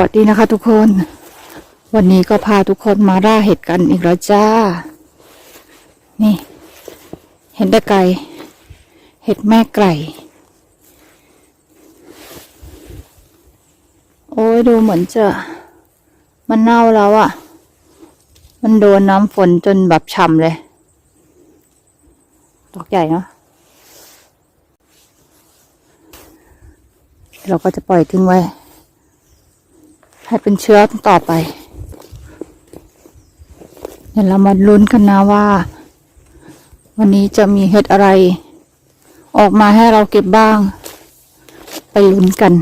วัสดีนะคะทุกคน วันนี้ก็พาทุกคนมาล่าเห็ดกันอีกแล้วจ้า นี่ เห็นแต่ไก่ เห็ดแม่ไก่ โอ้ยดูเหมือนจะมันเน่าแล้วอะ่ะ มันโดนน้ำฝนจนแบบฉ่ำเลยดอกใหญ่เนาะเราก็จะปล่อยทิ้งไว้ ให้เป็นเชื้อต่อไป เดี๋ยวเรามาลุ้นกันนะว่า วันนี้จะมีเห็ดอะไร ออกมาให้เราเก็บบ้าง ไปลุ้นกัน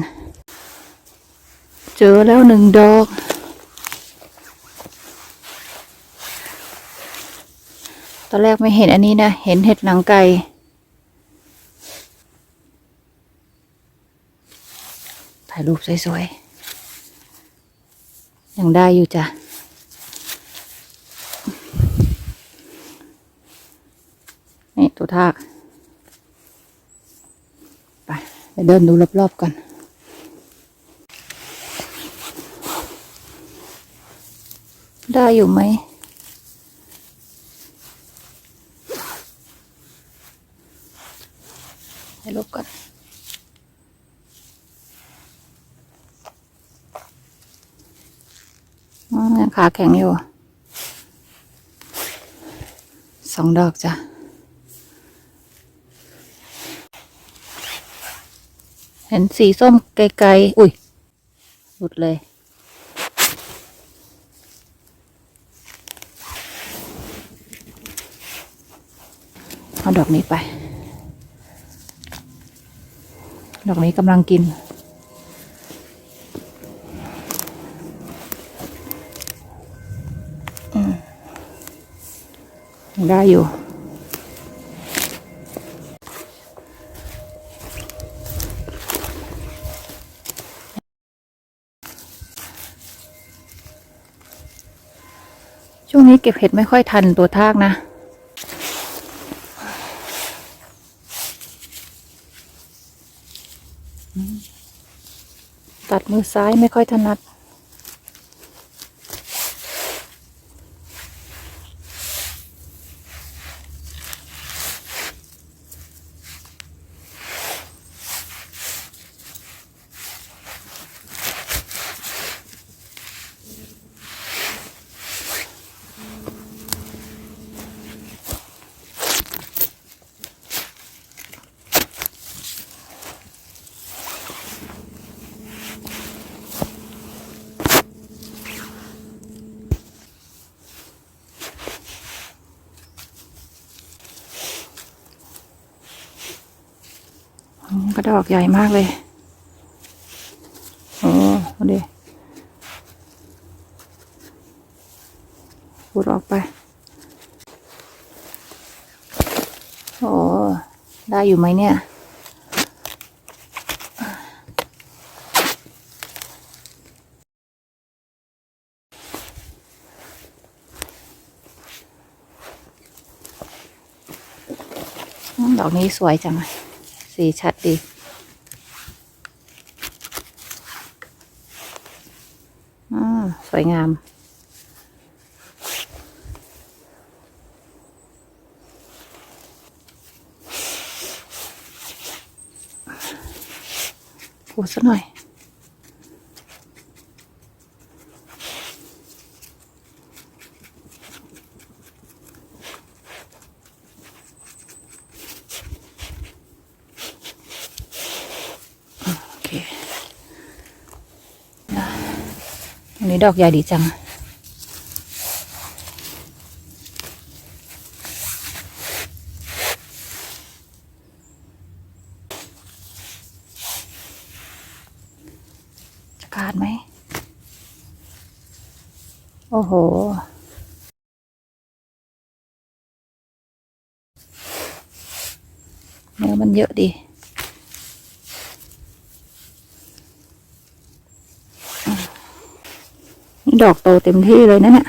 เจอแล้วหนึ่งดอก ตอนแรกไม่เห็นอันนี้นะ เห็นเห็ดหนังไก่ถ่ายรูปสวยๆ ยังได้อยู่จ้ะนี่ตัวทากไปไปเดินดูรอบๆกันได้อยู่ไหม ให้ลบก่อน อืม ยังขาแข็งอยู่ สองดอกจ้ะ เห็นสีส้มไกลๆ อุ้ย หลุดเลย เอาดอกนี้ไป ดอกนี้กำลังกิน ได้อยู่ช่วงนี้เก็บเห็ดไม่ค่อยทันตัวทากนะ ตัดมือซ้ายไม่ค่อยถนัด กระดอกใหญ่มากเลย โอ้เอาดิพูดออกไป โอ้ ได้อยู่ไหมเนี่ย ดอกนี้สวยจังอะ สีชัดดีอ่าสวยงามพูดซะหน่อย โอเคนะ อันนี้ดอกใหญ่ดีจัง จะขาดไหม โอ้โหเนื้อมันเยอะดี นี่ดอกโตเต็มที่เลยนะเนี่ย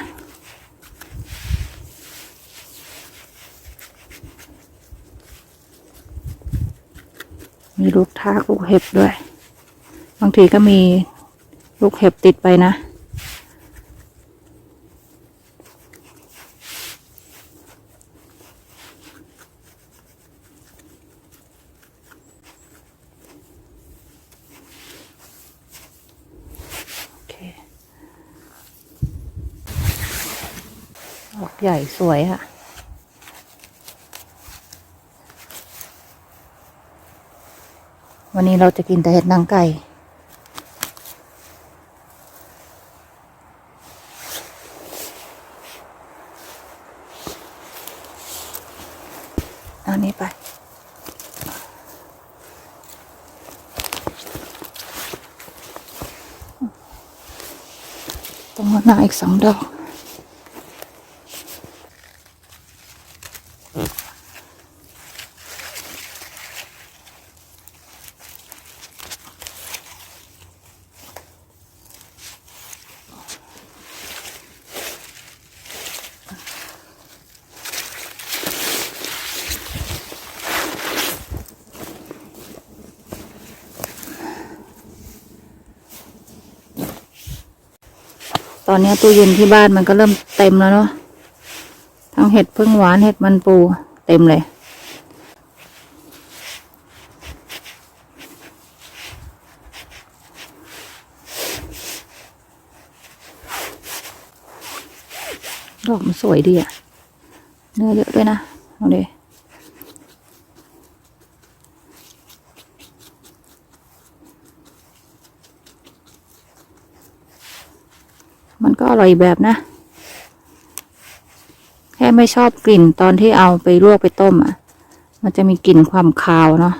มีลูกทากลูกเห็บด้วย บางทีก็มีลูกเห็บติดไปนะ โอเคดอก ใหญ่สวยค่ะ วันนี้เราจะกินแต่เห็ดนางไก่ เอานี้ไปตรงหน้าอีกสองดอก อนนี้ตู้เย็นที่บ้านมันก็เริ่มเต็มแล้วเนาะ ทั้งเห็ดพึ่งหวานเห็ดมันปูเต็มเลย ดอกมันสวยดีอะเนื้อเยอะด้วยนะเอาเลยมันก็ อร่อยแบบนะ แค่ไม่ชอบกลิ่นตอนที่เอาไปลวกไปต้มอะ มันจะมีกลิ่นความคาวเนาะ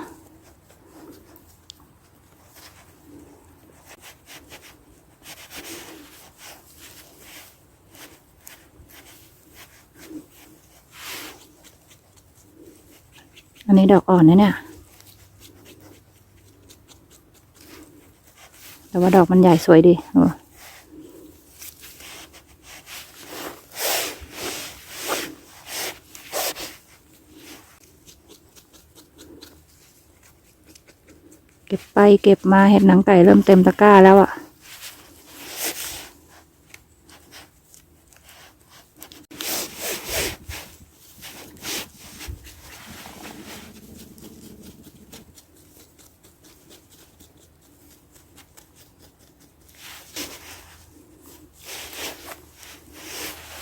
อันนี้ดอกอ่อนนะเนี่ย แต่ว่าดอกมันใหญ่สวยดีโอ้ ไปเก็บมาเห็ดหนังไก่เริ่มเต็มตะกร้าแล้วอะ่ะ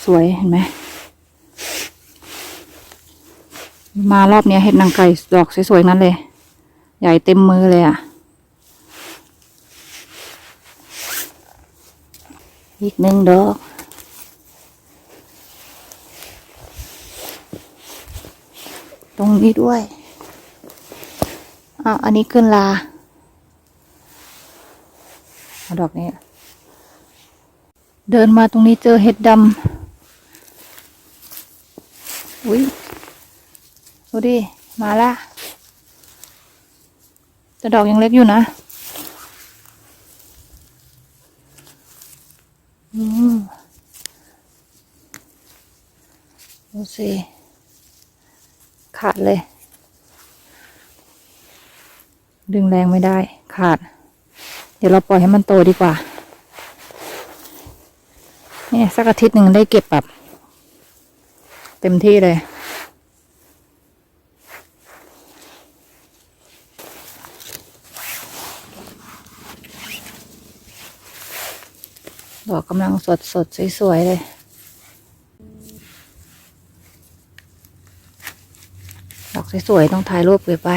สวยเห็นไหมมารอบนี้เห็ดนางไก่ดอกสวยๆนั้นเลย ใหญ่เต็มมือเลยอะ อีกหนึ่งดอกตรงนี้ด้วยอ้าวอันนี้ขึ้นลาเอาดอกนี้ เดินมาตรงนี้เจอเห็ดดำอุ้ยดูดิ มาละแต่ดอกยังเล็กอยู่นะ อืม ดูสิขาดเลย ดึงแรงไม่ได้ ขาด เดี๋ยวเราปล่อยให้มันโตดีกว่า เนี่ยสักอาทิตย์หนึ่งได้เก็บแบบ เต็มที่เลย ดอกกำลังสดสดสวยๆเลย ดอกสวยๆต้องถ่ายรูปเก็บไว้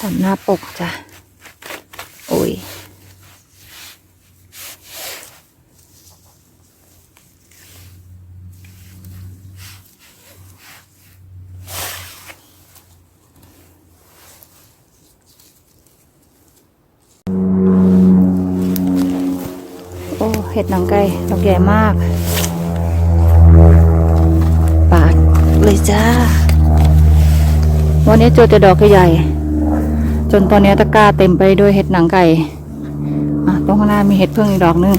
ทำหน้าปกจ้ะโอ้ย โอ้ เห็ดหนังไก่ดอกใหญ่มาก ปาดเลยจ้า วันนี้เจอแต่ดอกใหญ่ จนตอนนี้ตะกร้าเต็มไปด้วยเห็ดหนังไก่ตรงข้างหน้ามีเห็ดเพิ่งอีกดอกหนึง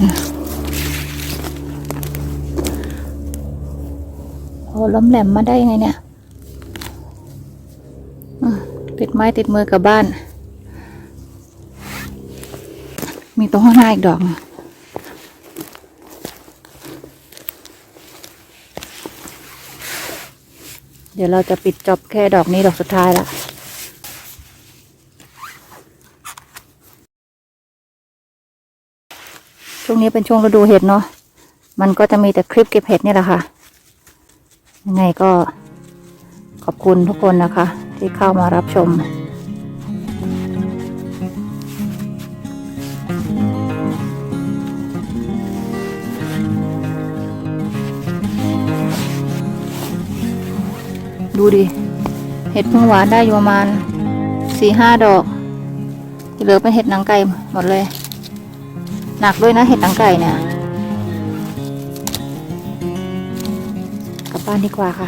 โอ้ล้มแหลมมาได้ยังไงเนี่ยติดไม้ติดมือกับบ้าน มีตัวข้างหน้าอีกดอกนึ่ง เดี๋ยวเราจะปิดจอบแค่ดอกนี้ดอกสุดท้ายละช่วงนี้เป็นช่วงฤดูเห็ดเนาะ มันก็จะมีแต่คลิปเก็บเห็ดนี่แหละค่ะ ยังไงก็ขอบคุณทุกคนนะคะ ที่เข้ามารับชม ดูดิ เห็ดพึ่งหวานได้อยู่ประมาณสี่ห้าดอกเหลือเป็นเห็ดหนังไก่หมดเลย หนักด้วยนะเห็ดหนังไก่เนี่ย กลับบ้านดีกว่าค่ะ